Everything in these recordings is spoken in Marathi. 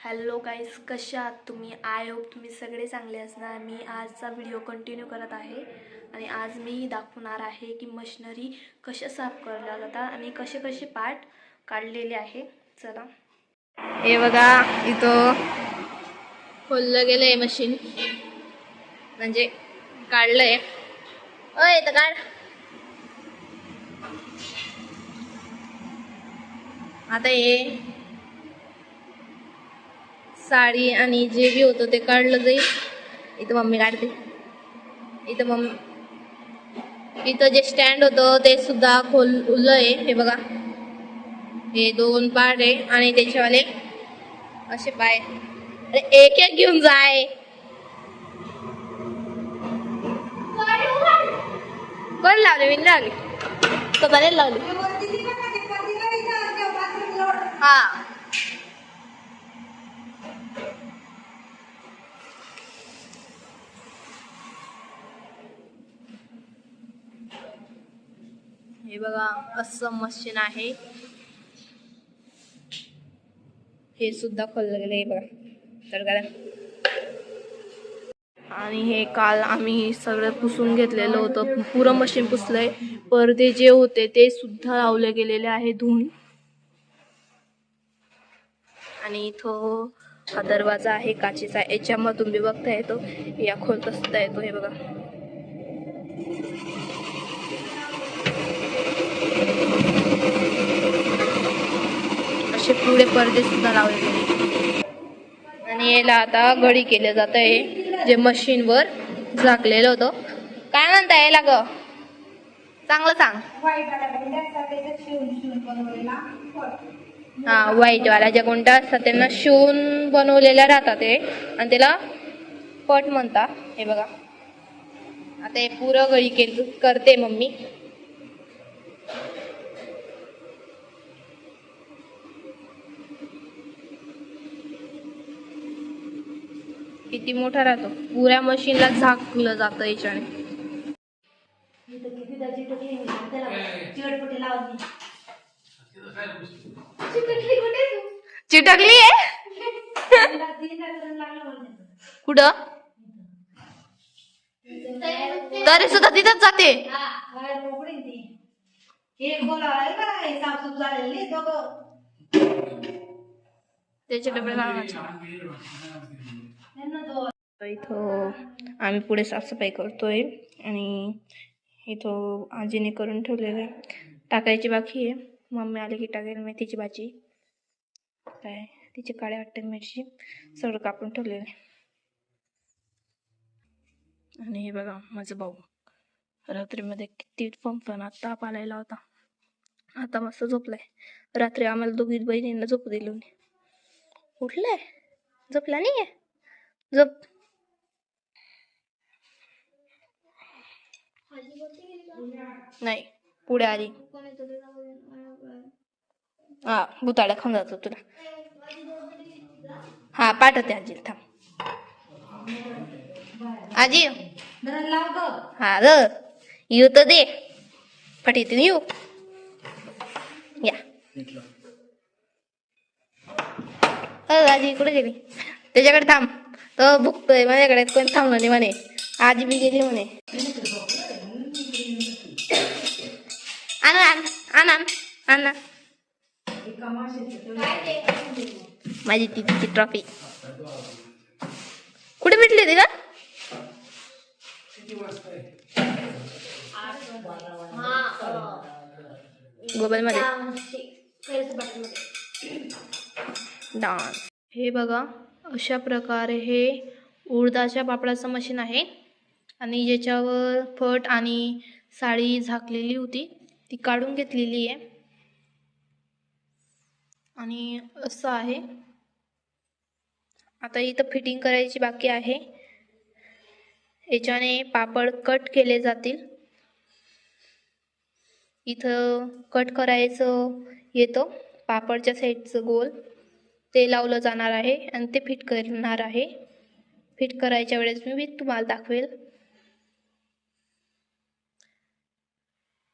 हॅलो गाईज कशा आहात तुम्ही? आय होप तुम्ही सगळे चांगले असणार. मी आजचा व्हिडिओ कंटिन्यू करत आहे. आणि आज मी दाखवणार आहे की मशिनरी कशा साफ करल्या जातात आणि कसे कसे पार्ट काढलेले आहे. चला. हे बघा इथं खोललं गेलंय मशीन म्हणजे काढलंय. अय तर काढ. आता हे साडी आणि जे बी होतं ते काढलं जाईल. इथं मम्मी काढते. इथं मम्मी इथं जे स्टँड होतं ते सुद्धा खोललंय हे बघा. हे दोन पार्ट आहे आणि त्याच्यावाले असे पाय अरे एक एक घेऊन जाय. कोण लावले? मी लावली. स्वतःने लावली. हा. हे बघा असं मशीन आहे. हे सुद्धा खोललं गेलं हे बघा. तर काय आणि हे काल आम्ही सगळं पुसून घेतलेलं होतं. पुरं मशीन पुसलंय. पडदे जे होते ते सुद्धा लावले गेलेले आहे धुवून आणि इथं हा दरवाजा आहे काचेचा. याच्यामधून बी बघता येतो. या खोलत सुद्धा येतो हे बघा. असे पुढे पडदे सुद्धा लावले. आणि याला आता घडी केलं जात आहे जे मशीनवर झाकलेलं होतं. काय म्हणता याला ग? चांगलं सांग. हा व्हाईट ज्या कोणत्या असतात. त्यांना शिवून बनवलेल्या राहतात ते आणि त्याला पट म्हणता. हे बघा. आता हे पुरं गळी केल करते मम्मी. किती मोठा राहतो? पुऱ्या मशीनला झाकलं जातं याच्याने. चिटकली आहे? कुठं? तरी सुद्धा तिथंच जाते. त्याचे डबे इथं आम्ही पुढे साफसफाई करतोय आणि इथं आजीने करून ठेवलेलं आहे. टाकायची बाकी आहे. मम्मी आली की टाकेल मेथीची भाजी. काय? तिची काळ्या वाटते मिरची. सगळं कापून ठेवलेलं आहे. आणि हे बघा माझं भाऊ. रात्रीमध्ये किती फंफणात ताप आलेला होता. आता मस्त झोपलाय. रात्री आम्हाला दोघी बहिणींना झोपू दिली नाही उठलाय? झोपला नाही झोप. नाही पुढे आली. हा भुताड्या खाऊन जातो तुला. हा पाठवते आजी थांब. आजी. हा र येऊ तर दे. फटीतून येऊ. या. आजी कुठे गेली? त्याच्याकडे थांब. तो भुकतोय माझ्याकडे कोण थांबलं नाही म्हणे. आजी बी गेली म्हणे. आण आण आण माझी तिची ट्रॉफी. कुठे भेटली होती का गोबलमध्ये. डाळ. हे बघा अशा प्रकारे हे उडदाच्या पापडाचं मशीन आहे. आणि ज्याच्यावर फट आणि साडी झाकलेली होती ती काढून घेतलेली आहे. आणि असं आहे. आता इथं फिटिंग करायची बाकी आहे. याच्याने पापड कट केले जातील. इथं कट करायचं येतं पापडच्या साईडचं गोल. ते लावलं जाणार आहे आणि ते फिट करणार आहे. फिट करायच्या वेळेस मी तुम्हाला दाखवेल.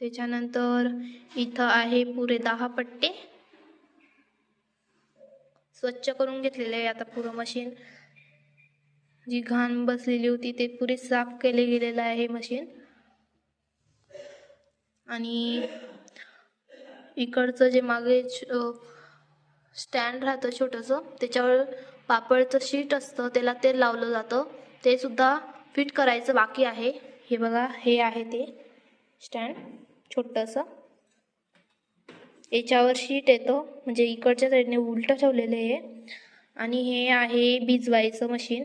त्याच्यानंतर इथं आहे पुरे दहा पट्टे. स्वच्छ करून घेतलेले आहे आता पुरं मशीन जी घाण बसलेली होती ते पुरे साफ केले गेलेलं आहे मशीन आणि इकडचं जे मागे स्टँड राहतं छोटंसं. त्याच्यावर पापडचं शीट असतं त्याला तेल लावलं जातं. ते सुद्धा फिट करायचं बाकी आहे. हे बघा हे आहे ते स्टँड छोटंसं. याच्यावर शीट येतं. म्हणजे इकडच्या साईडने उलटं ठेवलेलं आहे. आणि हे आहे भिजवायचं मशीन.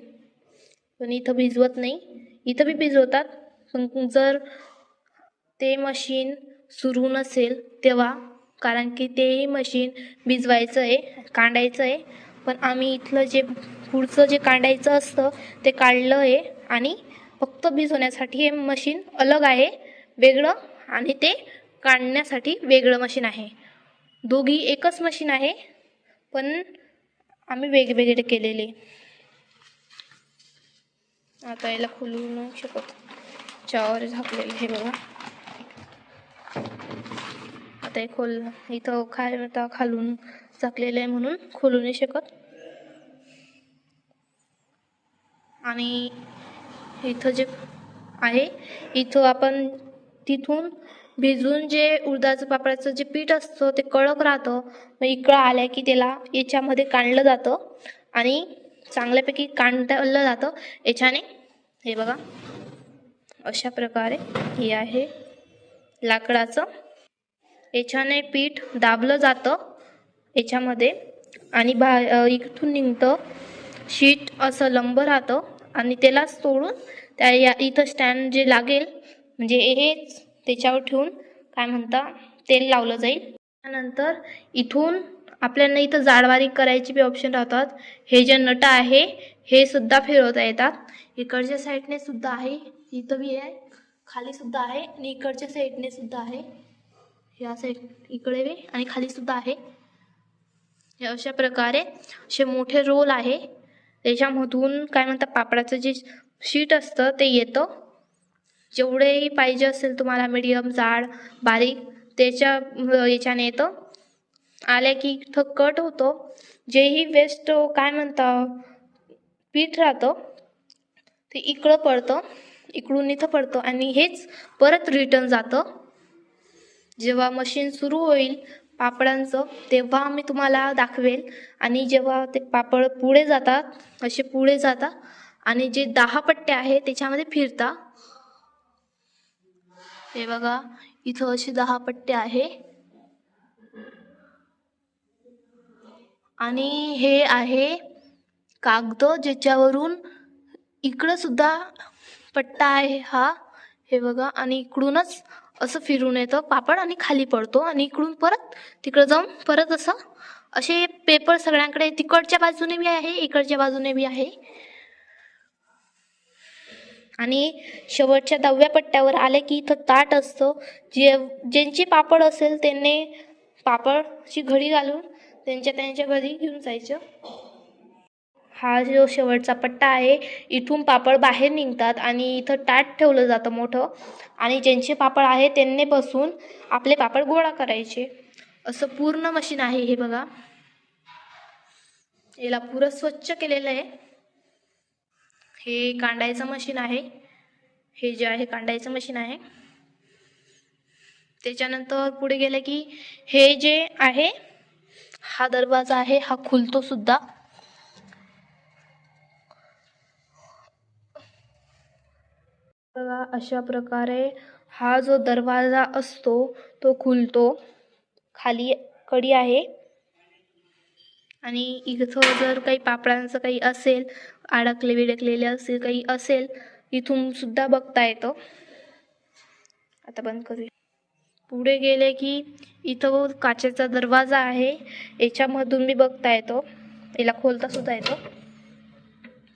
पण इथं भिजवत नाही. इथं बी भिजवतात. पण जर ते मशीन सुरू नसेल तेव्हा कारण की तेही मशीन भिजवायचं आहे कांडायचं आहे पण आम्ही इथलं जे पुढचं जे कांडायचं असतं ते काढलं आहे आणि फक्त भिजवण्यासाठी हे मशीन अलग आहे वेगळं आणि ते काढण्यासाठी वेगळं मशीन आहे. दोघी एकच मशीन आहे पण आम्ही वेगवेगळे केलेले. आता याला खोलू नाही शकत. चावर झाकलेलं हे बघा. आता आहे खोल इथं खाय आता खालून झाकलेलं आहे म्हणून खोलू नाही शकत. आणि इथं जे आहे इथं आपण तिथून भिजून जे उडदाचं पापडाचं जे पीठ असतं ते कडक राहतं. मग इकडं आलं की त्याला याच्यामध्ये काढलं जातं आणि चांगल्यापैकी काढलं जातं. याच्याने हे बघा अशा प्रकारे हे आहे लाकडाचं याच्याने पीठ दाबलं जातं याच्यामध्ये आणि बा इथून निघतं. शीट असं लंब राहतं आणि त्यालाच तोडून त्या या इथं स्टँड जे लागेल म्हणजे हेच त्याच्यावर ठेवून काय म्हणता तेल लावलं जाईल. त्यानंतर इथून आपल्याला इथं जाडवारी करायची बी ऑप्शन राहतात. हे जे नट आहे हे सुद्धा फिरवता येतात. इकडच्या साईडने सुद्धा आहे इथं बी आहे खाली सुद्धा आहे आणि इकडच्या साईडने सुद्धा आहे. ह्या साईड इकडे आणि खाली सुद्धा आहे. हे अशा प्रकारे असे मोठे रोल आहे. त्याच्यामधून काय म्हणतात पापडाचं जे शीट असतं ते येतं. जेवढेही पाहिजे असेल तुम्हाला मीडियम जाड बारीक त्याच्या याच्याने येतं. आल्या की इथं कट होतो. जेही वेस्ट काय म्हणता पीठ राहतं ते इकडं पडतं इकडून इथं पडतं आणि हेच परत रिटर्न जातं. जेव्हा मशीन सुरू होईल पापडांचं तेव्हा मी तुम्हाला दाखवेल. आणि जेव्हा ते पापड पुढे जातात असे पुढे जातात आणि जे दहा पट्टे आहे त्याच्यामध्ये फिरता. हे बघा इथं असे दहा पट्टे आहे. आणि हे आहे कागद ज्याच्यावरून इकडं सुद्धा पट्टा आहे हा. हे बघा आणि इकडूनच असं फिरून येतं. पापड आणि खाली पडतो आणि इकडून परत तिकडं जाऊन परत असं असे पेपर सगळ्यांकडे तिकडच्या बाजूने बी आहे इकडच्या बाजूने बी आहे. आणि शेवटच्या दहाव्या पट्ट्यावर आले की इथं ताट असतं. जे ज्यांचे पापड असेल त्यांनी पापडची घडी घालून त्यांच्या त्यांच्या घरी घेऊन जायचं. हा जो शेवटचा पट्टा आहे इथून पापड बाहेर निघतात आणि इथं ताट ठेवलं जातं मोठं आणि ज्यांचे पापड आहे त्यांनी बसून आपले पापड गोळा करायचे. असं पूर्ण मशीन आहे हे बघा. याला पुरं स्वच्छ केलेलं आहे. हे कांडायचं मशीन आहे. हे जे आहे कांडायचं मशीन आहे. त्याच्यानंतर पुढे गेलं की हे जे आहे हा दरवाजा आहे हा खुलतो सुद्धा. बघा अशा प्रकारे हा जो दरवाजा असतो तो खुलतो. खाली कडी आहे. आणि इथं जर काही पापडांचं काही असेल अडकले विडकलेले असेल काही असेल इथून सुद्धा बघता येतं. आता बंद करूया. पुढे गेले की इथं काचेचा दरवाजा आहे. याच्यामधून मी बघता येतो. याला खोलता सुद्धा येतो.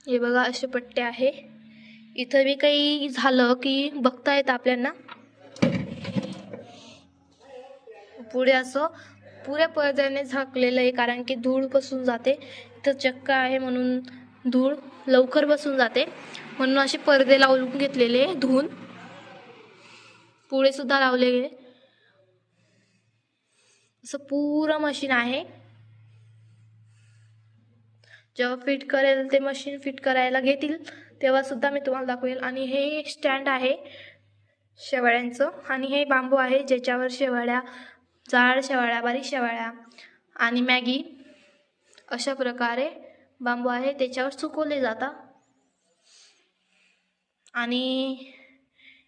हे बघा असे पट्टे आहे. इथं बी काही झालं की बघता येतं आपल्यांना. पुढे असं पुऱ्या पडद्याने झाकलेलं आहे कारण की धूळ बसून जाते. इथं चक्क आहे म्हणून धूळ लवकर बसून जाते. म्हणून असे पडदे लावून घेतलेले धुवून. पुढे सुद्धा लावले असं पुरं मशीन आहे. जेव्हा फिट करेल ते मशीन फिट करायला घेतील. तेव्हासुद्धा मी तुम्हाला दाखवेल. आणि हे स्टँड आहे शेवाळ्यांचं. आणि हे बांबू आहे ज्याच्यावर शेवाळ्या जाड शेवाळ्या बारीक शेवाळ्या आणि मॅगी अशा प्रकारे बांबू आहे. त्याच्यावर सुकवले जातात. आणि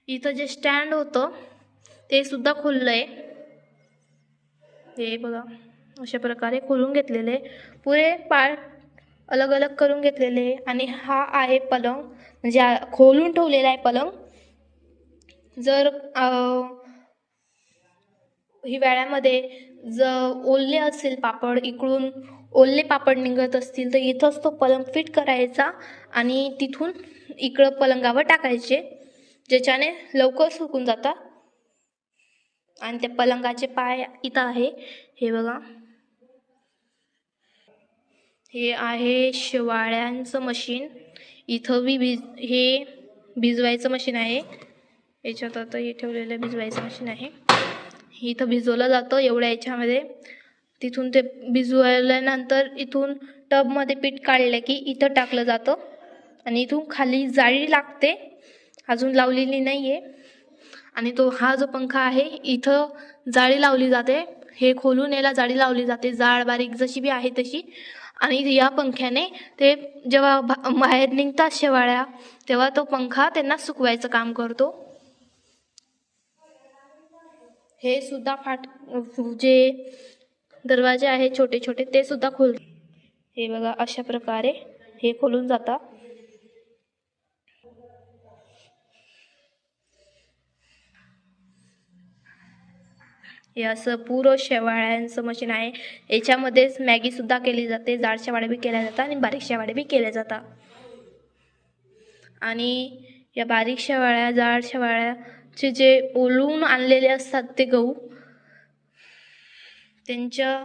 इथं जे स्टँड होतं ते सुद्धा खुललं आहे हे बघा अशा प्रकारे खोलून घेतलेले पुरे पार्ट अलग अलग करून घेतलेले आणि हा आहे पलंग म्हणजे खोलून ठेवलेला आहे पलंग. जर हिवाळ्यामध्ये जर ओले असेल पापड इकडून ओले पापड निघत असतील तर इथंच तो पलंग फिट करायचा आणि तिथून इकडं पलंगावर टाकायचे ज्याच्याने लवकर सुकून जातात. आणि त्या पलंगाचे पाय इथं आहे हे बघा. हे आहे शिवाळ्यांचं मशीन. इथं बी भिज हे भिजवायचं मशीन आहे. याच्यात आता हे ठेवलेलं भिजवायचं मशीन आहे. इथं भिजवलं जातं एवढ्या याच्यामध्ये. तिथून ते भिजवल्यानंतर इथून टबमध्ये पीठ काढलं की इथं टाकलं जातं. आणि इथून खाली जाळी लागते. अजून लावलेली नाही आहे आणि तो हा जो पंखा आहे इथं जाळी लावली जाते. हे खोलून याला जाळी लावली जाते. जाळ बारीक जशी बी आहे तशी. आणि या पंख्याने ते जेव्हा बाहेर निघतात शेवाळ्या तेव्हा तो पंखा त्यांना सुकवायचं काम करतो. हे सुद्धा फाट जे दरवाजे आहे छोटे छोटे ते सुद्धा खोल हे बघा अशा प्रकारे हे खोलून जातात. हे असं पुरं शेवाळ्यांचं मशीन आहे. याच्यामध्येच मॅगीसुद्धा केली जाते. जाड शेवाळे बी केल्या जातात आणि बारीक शेवाळे बी केल्या जातात. आणि या बारीक शेवाळ्या जाड शेवाळ्याचे जे ओलून आणलेले असतात ते गहू त्यांच्या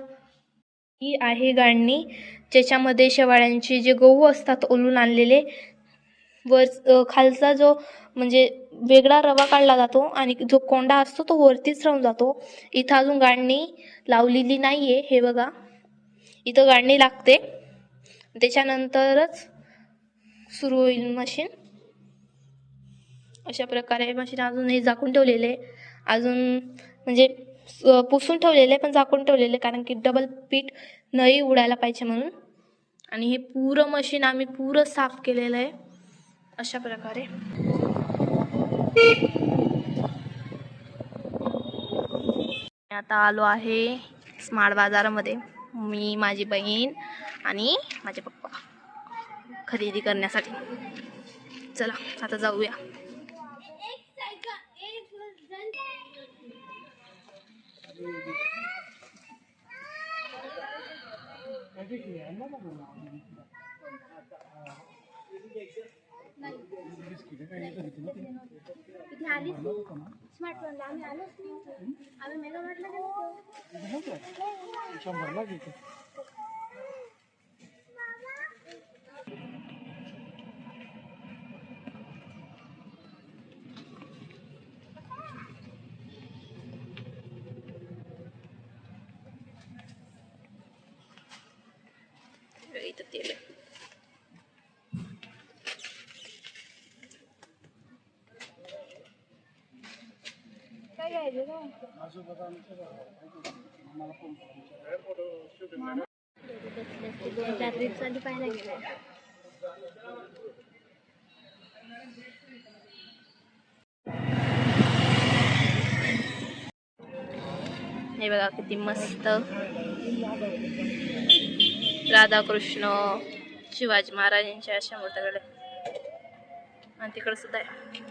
ही आहे गाडणी. ज्याच्यामध्ये शेवाळ्यांचे जे गहू असतात ओलून आणलेले वर खालचा जो म्हणजे वेगळा रवा काढला जातो आणि जो कोंडा असतो तो वरतीच राहून जातो. इथं अजून गाडणी लावलेली नाही आहे हे बघा. इथं गाडणी लागते. त्याच्यानंतरच सुरू होईल मशीन अशा प्रकारे मशीन अजून हे झाकून ठेवलेले. आहे. अजून म्हणजे पुसून ठेवलेले पण झाकून ठेवलेले कारण की डबल पीठ नाही उडायला पाहिजे म्हणून. आणि हे पुरं मशीन आम्ही पुरं साफ केलेलं आहे. अशा प्रकारे. आता आलो आहे स्मार्ट बाजारामध्ये. मी माझी बहीण आणि माझे पप्पा खरेदी करण्यासाठी. चला आता जाऊया. इथं हे बघा किती मस्त. राधाकृष्ण शिवाजी महाराजांच्या अशा मोठ्याकडे आणि तिकडे सुद्धा आहे.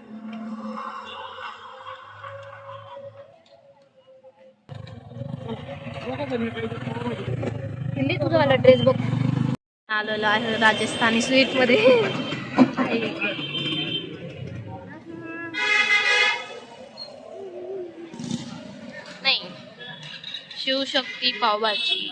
हिंदी तुझा वाला ड्रेस बघ. आलेलो आहे राजस्थानी स्वीटमध्ये. नाही. शिवशक्ती पावभाजी.